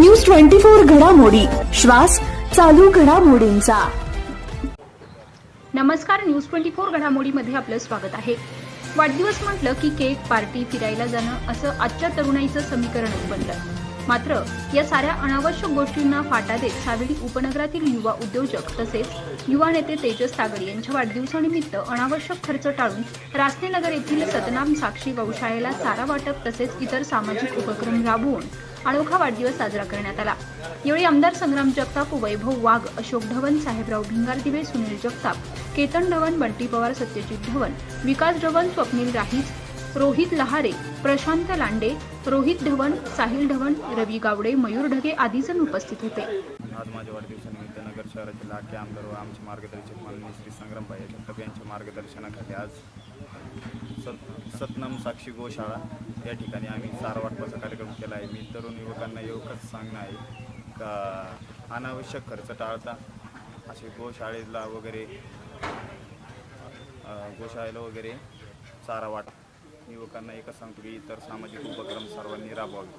News twenty four घडामोडी. श्वास चालू घडामोडींचा. नमस्कार न्यूज ट्वेंटी फोर घडामोडीमध्ये आपलं स्वागत आहे. वाढदिवस म्हटलं की केक पार्टी फिरायला जाणं असं आजच्या तरुणाईचं समीकरणच बनलं. मात्र या साऱ्या अनावश्यक गोष्टींना फाटा देत सावेडी उपनगरातील युवा उद्योजक तसेच युवा नेते तेजस तागडे यांच्या वाढदिवसानिमित्त अनावश्यक खर्च टाळून रासनेनगर येथील सतनाम साक्षी गौशाळेला चारा वाटप तसेच इतर सामाजिक उपक्रम राबवून अनोखा वाढदिवस साजरा करण्यात आला. यावेळी आमदार संग्राम जगताप वैभव वाघ अशोक धवन साहेबराव भिंगारदिवे सुनील जगताप केतन धवन बंटी पवार सत्यजित धवन विकास धवन स्वप्नील राहीज रोहित लहारे प्रशांत लांडे रोहित धवन साहिल धवन रवी गावडे मयूर ढगे आदी जण उपस्थित होते. आज माझ्या वाढदिवसानिमित्त नगर शहराचे लाडके आमदार व आमचे मार्गदर्शक माननीय श्री संग्रामभाई जगताप यांच्या मार्गदर्शनाखाली आज सत सतनाम साक्षी गोशाळा. या ठिकाणी आम्ही चारा वाटपाचा कार्यक्रम केला आहे. मी तरुण युवकांना एवढंच सांगणं आहे का अनावश्यक खर्च टाळता. असे गोशाळेला वगैरे गोशाळेला वगैरे चारा वाट युवकांना एकच सांगतो की इतर सामाजिक उपक्रम सर्वांनी राबवावे.